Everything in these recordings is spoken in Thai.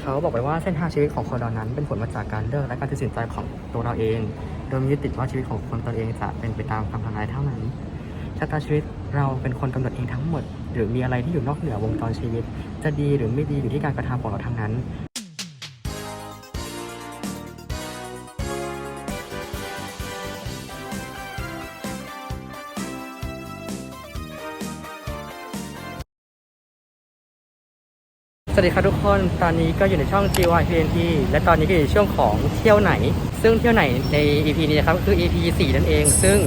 เขาบอกไปว่าเส้นทางชีวิตของคนเรานั้น เป็นผลมาจากการเลือกและการตัดสินใจของตัวเราเอง โดยมียึดติดว่าชีวิตของคนตนเองจะเป็นไปตามคำทำนายเท่านั้นชะตาชีวิตเราเป็นคนกำหนดเองทั้งหมด หรือมีอะไรที่อยู่นอกเหนือวงจรชีวิต จะดีหรือไม่ดีอยู่ที่การกระทำของเราทั้งนั้น สวัสดีครับทุกคน ตอนนี้ก็อยู่ในช่อง GYPNT และตอนนี้ก็อยู่ในช่วงของเที่ยวไหน ซึ่งเที่ยวไหนใน EP นี้นะครับก็คือ EP 4 นั่นเอง ซึ่ง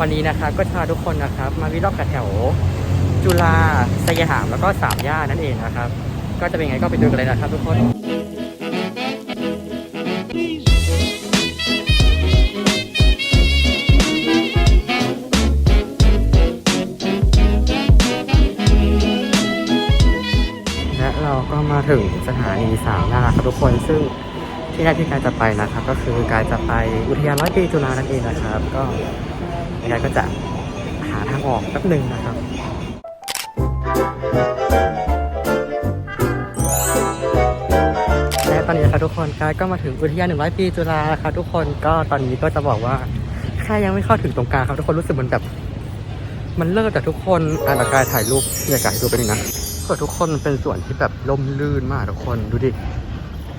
วันนี้นะครับก็จะพาทุกคนนะครับมาวิลอกกับแถว จุฬาสยามแล้วก็สามย่านนั่นเองนะครับ ก็จะเป็นไงก็ไปดูกันเลยนะครับทุกคน ถึงสถานีสามย่านแล้วครับทุกคนซึ่งที่แรกที่การจะไปนะครับ ก็คือการจะไปอุทยานร้อยปีจุฬานั่นเองนะครับ ก็ยังไงก็จะหาทางออกแป๊บหนึ่งนะครับและตอนนี้นะครับทุกคนกายก็มาถึงอุทยาน100ปีจุฬาครับทุกคนก็ตอนนี้ก็จะบอกว่าแค่ยังไม่เข้าถึงตรงกลางครับทุกคนรู้สึกเหมือนแบบ มันเลิศแต่ทุกคนอ่านกายถ่ายรูปบรรยากาศให้ดูไปหนึ่งนะ วนทุกคนเป็นส่วนที่แบบล่มลื่นมากทุกคนดูดิ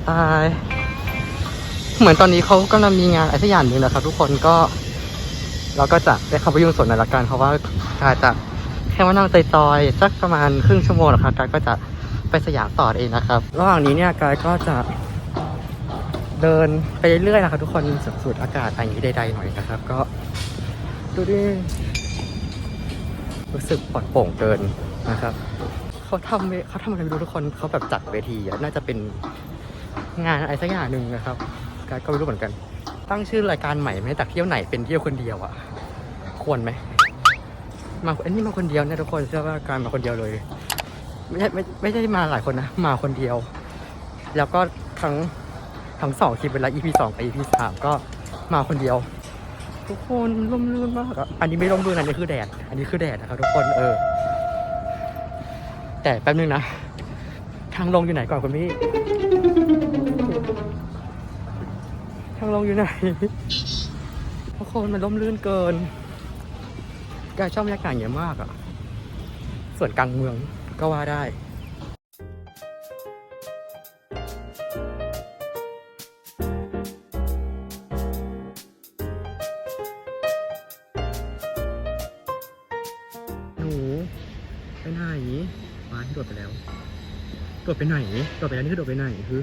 ตาย เหมือนตอนนี้เขากำลังมีงานอะไรสักอย่างหนึ่งนะครับ ทุกคนก็เราก็จะได้เข้าไปยุ่งส่วนในละกันเพราะว่ากายจะแค่ว่านั่งใจตอยสักประมาณครึ่งชั่วโมงนะครับกายก็จะไปสยามต่อเองนะครับ ระหว่างนี้เนี่ยกายก็จะเดินไปเรื่อยๆนะครับ ทุกคนสูดอากาศอะไรอย่างนี้ใดๆหน่อยนะครับ ก็ดูดิรู้สึกปลอดโปร่งเกินนะครับ เขาทำเขาทำอะไรไม่รู้ทุกคนเขาแบบจัดเวทีน่าจะเป็นงานอะไรสักอย่างหนึ่งนะครับกายก็ไม่รู้เหมือนกัน ตั้งชื่อรายการใหม่ไหมจากเที่ยวไหนเป็นเที่ยวคนเดียวอะควรไหมมาอันนี้มาคนเดียวนี่ยทุกคนเชื่อว่าการมาคนเดียวเลย ไม่ใช่ไม่ไม่ใช่มาหลายคนนะ มาคนเดียว แล้วก็ทั้งทั้งสองคลิปเวลา EP สองกับ EP สามก็มาคนเดียว ทุกคนร่มรื่นมากอันนี้ไม่ร่มรื่นอันนี้คือแดด อันนี้คือแดดนะครับทุกคนเออ แต่แป๊บนึงนะ ทางลงอยู่ไหนก่อนคุณพี่ ทางลงอยู่ไหนทุกคนมันล่มลื่นเกินกายชอบบรรยากาศอย่างนี้ยมากอะ ส่วนกลางเมืองก็ว่าได้ ไปไหนมาที่โดดไปแล้วโดดไปไหนโดดไปแล้วนี่คือโดดไปไหนคือ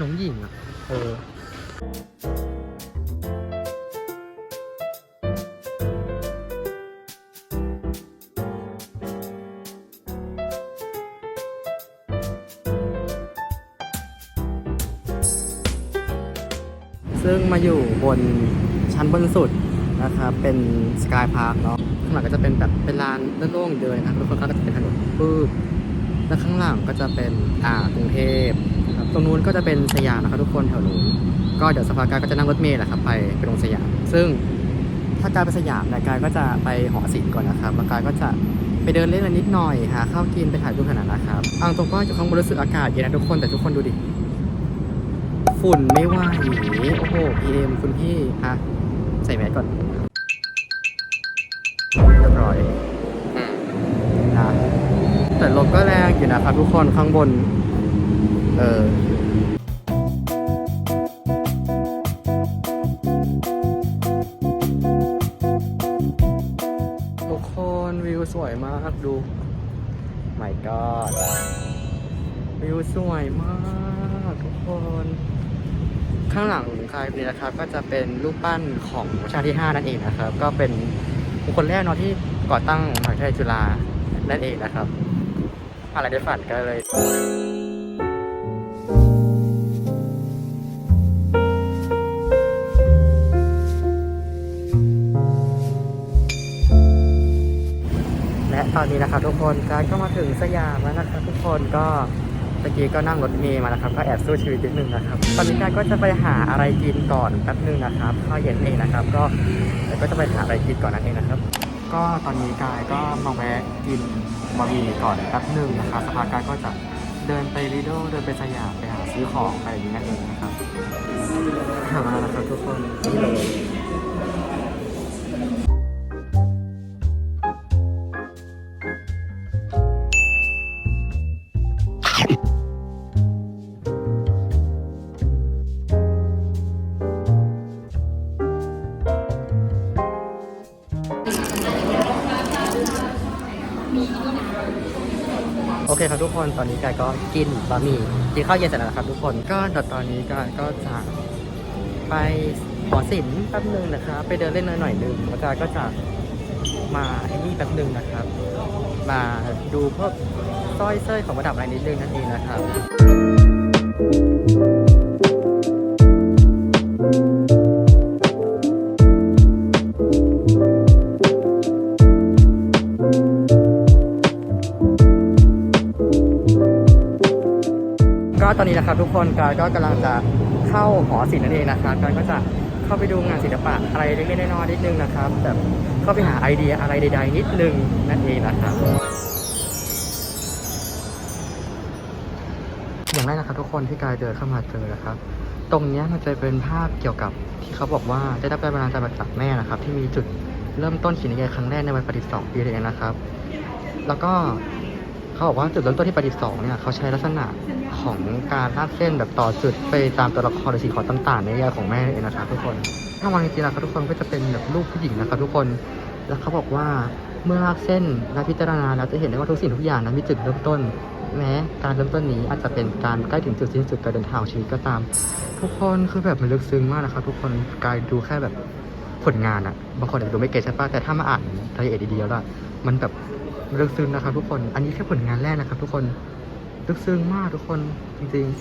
น้องหญิงอะเออซึ่งมาอยู่บนชั้นบนสุด นะครับเป็นสกายพาร์คเนาะข้างหลังก็จะเป็นแบบเป็นลานโล่งๆเดินนะครับทุกคนก็จะเป็นถนนปื้บแล้วข้างหลังก็จะเป็นอ่ากรุงเทพครับตรงนู้นก็จะเป็นสยามนะครับทุกคนแถวนู้นก็เดี๋ยวสภากายก็จะนั่งรถเมล์แหละครับไปไปลงสยาม ซึ่งถ้ากายไปสยามเนี่ยกายก็จะไปหอศิลป์ก่อนนะครับแล้วกายก็จะไปเดินเล่นนิดหน่อยหาข้าวกินไปถ่ายรูปขนาดนะครับเอังตรงก็อยู่ข้างบนรู้สึกอากาศเย็นนะทุกคนแต่ทุกคนดูดิฝุ่นไม่ไหวโอ้โห PM คุณพี่ฮะใส่แมสก่อน ก็แรงอยู่นะครับทุกคนข้างบน เออทุกคนวิวสวยมากดู my god วิวสวยมากทุกคน ข้างหลังใครนี่นะครับ ก็จะเป็นรูปปั้นของรัชกาลที่ 5 นั่นเองนะครับ ก็เป็นบุคคลแรกเนาะที่ก่อตั้งมหาวิทยาลัยจุฬานั่นเองนะครับ อะไรได้ฝันก็เลยและตอนนี้นะครับทุกคนการก็มาถึงสยามแล้วนะครับทุกคนก็เมื่อกี้ก็นั่งรถเมล์มานะครับ ก็แอบสู้ชีวิตนิดนึงนะครับ ตอนนี้การก็จะไปหาอะไรกินก่อนแป๊บนึงนะครับข้าวเย็นเองนะครับ ก็เดี๋ยวก็จะไปหาอะไรกินก่อนนั่นเองนะครับ ก็ตอนนี้กายก็มาแวะกินบะหมี่ก่อนแป๊บหนึ่งนะครับสภากายก็จะเดินไปรีโดเดินไปสยามไปหาซื้อของไปอย่างนี้นั่นเองนะครับหามาแล้วครับทุกคนนี่เลย โอเคครับทุกคนตอนนี้กายก็กินบะหมี่กินข้าวเย็นเสร็จแล้วครับทุกคนก็เดี๋ยวตอนนี้กายก็จะไปหอศิลป์แป๊บนึงนะครับไปเดินเล่นหน่อยหนึ่งแล้วกายก็จะมาไอ้นี่แป๊บนึงนะครับ มาดูพวกสร้อยเส้ยของประดับอะไรนิดนึงนั่นเองนะครับ นนี้นะครับทุกคนกายก็กำลังจะเข้าหอศิลป์นั่นเองนะครับกายก็จะเข้าไปดูงานศิลปะอะไรเล็กๆน้อยๆนิดนึงนะครับแบบเข้าไปหาไอเดียอะไรใดๆนิดนึงนั่นเองนะครับอย่างแรกนะครับทุกคนที่กายเดินเข้ามาเจอนะครับ ตรงนี้มันจะเป็นภาพเกี่ยวกับที่เขาบอกว่าได้รับแรบันดาลใจมาจากแม่นะครับ ที่มีจุดเริ่มต้นขีดนิยายครั้งแรกในวัย82ปีเองนะครับ แล้วก็ เขาบอกว่าจุดเริ่มต้นที่82เนี่ยเขาใช้ลักษณะของการลากเส้นแบบต่อจุดไปตามตัวละครหรือสิ่งขอต่างๆในยาของแม่เองนะครับทุกคน ถ้ามองจริงๆนะครับทุกคนก็จะเป็นแบบรูปผู้หญิงนะครับทุกคน แล้วเขาบอกว่าเมื่อลากเส้นและพิจารณาแล้วจะเห็นได้ว่าทุกสิ่งทุกอย่างนั้นมีจุดเริ่มต้น แม้การเริ่มต้นนี้อาจจะเป็นการใกล้ถึงจุดสิ้นสุดการเดินทางของชีวิตก็ตาม ทุกคนคือแบบมันลึกซึ้งมากนะครับทุกคนกายดูแค่แบบผลงานอะบางคนอาจจะดูไม่เก็ตใช่ปะแต่ถ้ามาอ่านรายละเอียดดีๆแล้วอะมันแบบ ลึกซึ้งนะครับทุกคน อันนี้แค่ผลงานแรกนะครับทุกคน ลึกซึ้งมากทุกคนจริงๆ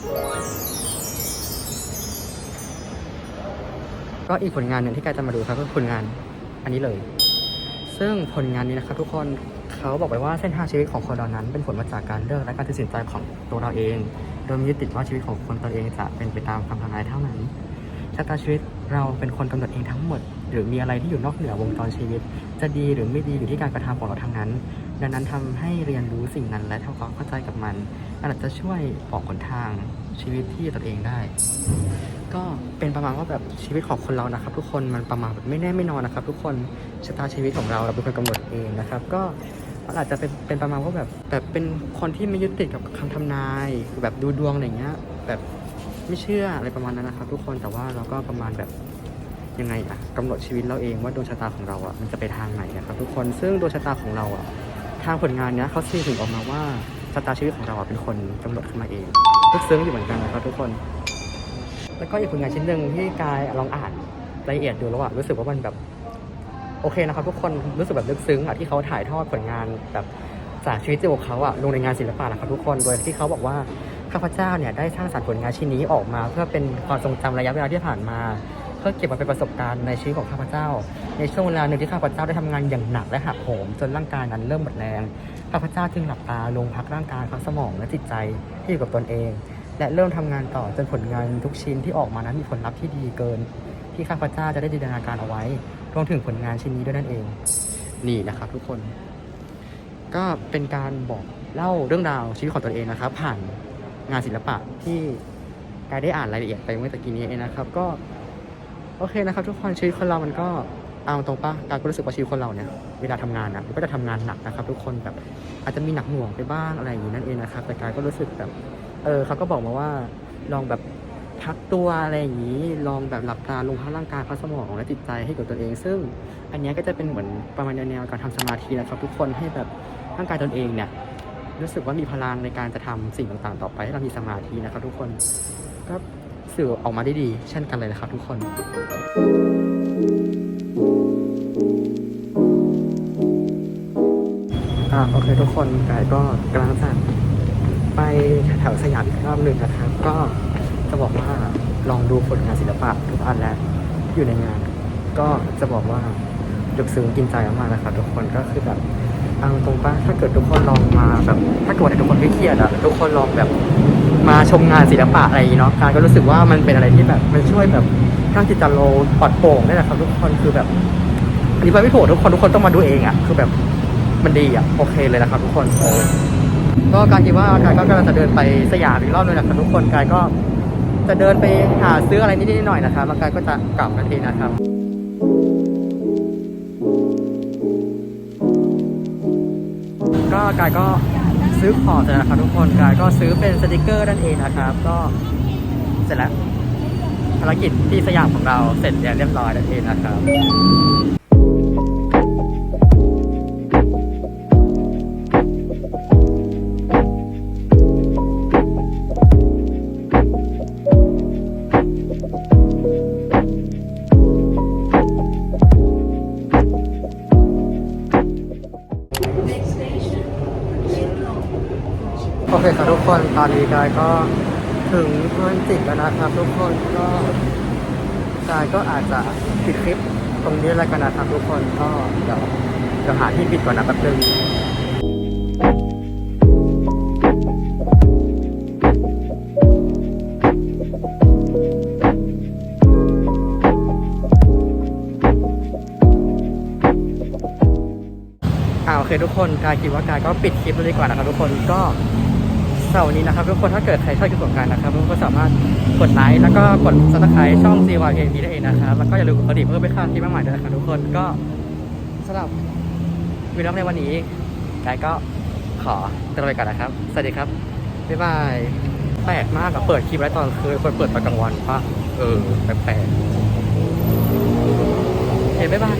ก็อีกผลงานหนึ่งที่กายจะมาดูครับก็ผลงานอันนี้เลย ซึ่งผลงานนี้นะครับทุกคนเขาบอกไว้ว่าเส้นทางชีวิตของคนเรานั้น เป็นผลมาจากการเลือกและการตัดสินใจของตัวเราเอง โดยมีติดว่าชีวิตของคนตนเองจะเป็นไปตามคำทำนายเท่านั้นชะตาชีวิตเราเป็นคนกำหนดเองทั้งหมด หรือมีอะไรที่อยู่นอกเหนือวงจรชีวิต จะดีหรือไม่ดีอยู่ที่การกระทำของเราทั้งนั้น ดังนั้นทำให้เรียนรู้สิ่งนั้นและทำความเข้าใจกับมันอาจจะช่วยบอกหนทางชีวิตที่ตนเองได้ ก็เป็นประมาณว่าแบบชีวิตของคนเรานะครับ ทุกคนมันประมาณแบบไม่แน่ไม่นอนนะครับ ทุกคนชะตาชีวิตของเราเราเป็นคนกำหนดเองนะครับ ก็มันอาจจะเป็นเป็นประมาณว่าแบบแบบเป็นคนที่ไม่ยึดติดกับคำทำนาย แบบดูดวงอะไรเงี้ยแบบไม่เชื่ออะไรประมาณนั้นนะครับ ทุกคนแต่ว่าเราก็ประมาณแบบยังไงอะกำหนดชีวิตเราเองว่าดวงชะตาของเราอะมันจะไปทางไหนนะครับ ทุกคนซึ่งดวงชะตาของเราอะ ทางผลงานเนี้ยเขาสื่อถึงออกมาว่าชะตาชีวิตของเราอะเป็นคนกำหนดขึ้นมาเองลึกซึ้งอยู่เหมือนกันนะครับทุกคน แล้วก็อีกผลงานชิ้นหนึ่งที่กายลองอ่านรายละเอียดดูแล้วอะรู้สึกว่ามันแบบโอเคนะครับทุกคนรู้สึกแบบลึกซึ้งอะที่เขาถ่ายทอดผลงานแบบจากชีวิตจริงของเขาอะลงในงานศิลปะนะครับทุกคนโดยที่เขาบอกว่าข้าพเจ้าเนี่ยได้สร้างสรรค์ผลงานชิ้นนี้ออกมา เพื่อเป็นความทรงจำระยะเวลาที่ผ่านมา พื่อเก็บมาเป็นประสบการณ์ในชีวิตของข้าพเจ้า ในช่วงเวลาหนึ่งที่ข้าพเจ้าได้ทำงานอย่างหนักและหักโหมจนร่างกายนั้นเริ่มหมดแรง ข้าพเจ้าจึงหลับตาลงพักร่างกายพักสมองและจิตใจที่อยู่กับตนเอง และเริ่มทำงานต่อจนผลงานทุกชิ้นที่ออกมานั้นมีผลลัพธ์ที่ดีเกิน ที่ข้าพเจ้าจะได้จินตนาการเอาไว้รวมถึงผลงานชิ้นนี้ด้วยนั่นเอง นี่นะครับทุกคน ก็เป็นการบอกเล่าเรื่องราวชีวิตของตนเองนะครับ ผ่านงานศิลปะที่กายได้อ่านรายละเอียดไปเมื่อตะกี้นี้เองนะครับ ก็ โอเคนะครับทุกคนชีวิตคนเรามันก็เอาตรงปะการก็รู้สึกว่าชีวิตคนเราเนี่ยเวลาทำงานนะมันก็จะทำงานหนักนะครับทุกคนแบบอาจจะมีหนักหน่วงไปบ้างอะไรอย่างนี้นั่นเองนะครับแต่กายก็รู้สึกแบบเออเขาก็บอกมาว่าลองแบบพักตัวอะไรอย่างนี้ลองแบบหลับตาลงพักร่างกายพักสมองและจิตใจให้กับตัวเอง ซึ่งอันนี้ก็จะเป็นเหมือนประมาณแนวการทำสมาธินะครับ ทุกคนให้แบบร่างกายตนเองเนี่ยรู้สึกว่ามีพลังในการจะทำสิ่งต่างๆ ต่อไปให้เรามีสมาธินะครับ ทุกคนก็ สื่อออกมาได้ดี เช่นกันเลยนะครับทุกคนอ่าโอเคทุกคนกายก็กำลังจะไปแถวสยามอีกรอบหนึ่งนะครับ ก็จะบอกว่าลองดูผลงานศิลปะทุกอันแล้วอยู่ในงาน ก็จะบอกว่าลึกซึ้งกินใจมากๆนะครับทุกคนก็คือแบบเอาตรงป้าถ้าเกิดทุกคนลองมาแบบ ถ้าเกิดทุกคนไม่เครียดอะทุกคนลองแบบ มาชมงานศิลปะอะไรเนาะการก็รู้สึกว่ามันเป็นอะไรที่แบบมันช่วยแบบสร้างจิตใจเราปลอดโปร่งได้แหละครับทุกคนคือแบบนนี้ไปไม่ถูกทุกคนทุกคนต้องมาดูเองอะคือแบบมันดีอะโอเคเลยนะครับทุกคนก็การคิดว่ากายก็กำลังจะเดินไปสยามอีกรอบนึงนะครับทุกคนกายก็จะเดินไปหาซื้ออะไรนิดๆหน่อยๆนะครับแล้วกายก็จะกลับนาทีนะครับก็กายก็ ซื้อของเสร็จแล้วนะครับทุกคนกายก็ซื้อเป็นสติกเกอร์นั่นเองนะครับ ก็เสร็จแล้วภารกิจที่สยามของเราเสร็จเรียบร้อยนั่นเองนะครับโอ เคครับทุกคนตอนนี้กายก็ถึงเพื่อนจิตแล้วนะครับ ทุกคนก็กายก็อาจจะปิดคลิปตรงนี้แล้วกันนะครับทุกคนก็เดี๋ยวเดี๋ยวหาที่ปิดก่อนนะแป๊บนึงอ่าโอเคทุกคนกายคิดว่ากายก็ปิดคลิปแล้วดีกว่านะครับทุกคนก็ เสาร์นี้นะครับทุกคนถ้าเกิดใครชอบคลิปของกายนะครับทุกคนก็สามารถกดไลค์แล้วก็กดซับสไครต์ช่อง CYKP ได้เองนะครับแล้วก็อย่าลืมกดกระดิ่งเพื่อไม่พลาดคลิปใหม่ๆด้วยนะครับทุกคนก็สำหรับวิดีโอในวันนี้กายก็ขอตัวไปก่อนนะครับ สวัสดีครับ บ๊ายบาย แปลกมากอะเปิดคลิปไว้ตอนคืนคนเปิดตอนกลางวันปะเออ แปลกๆโอเคบ๊ายบาย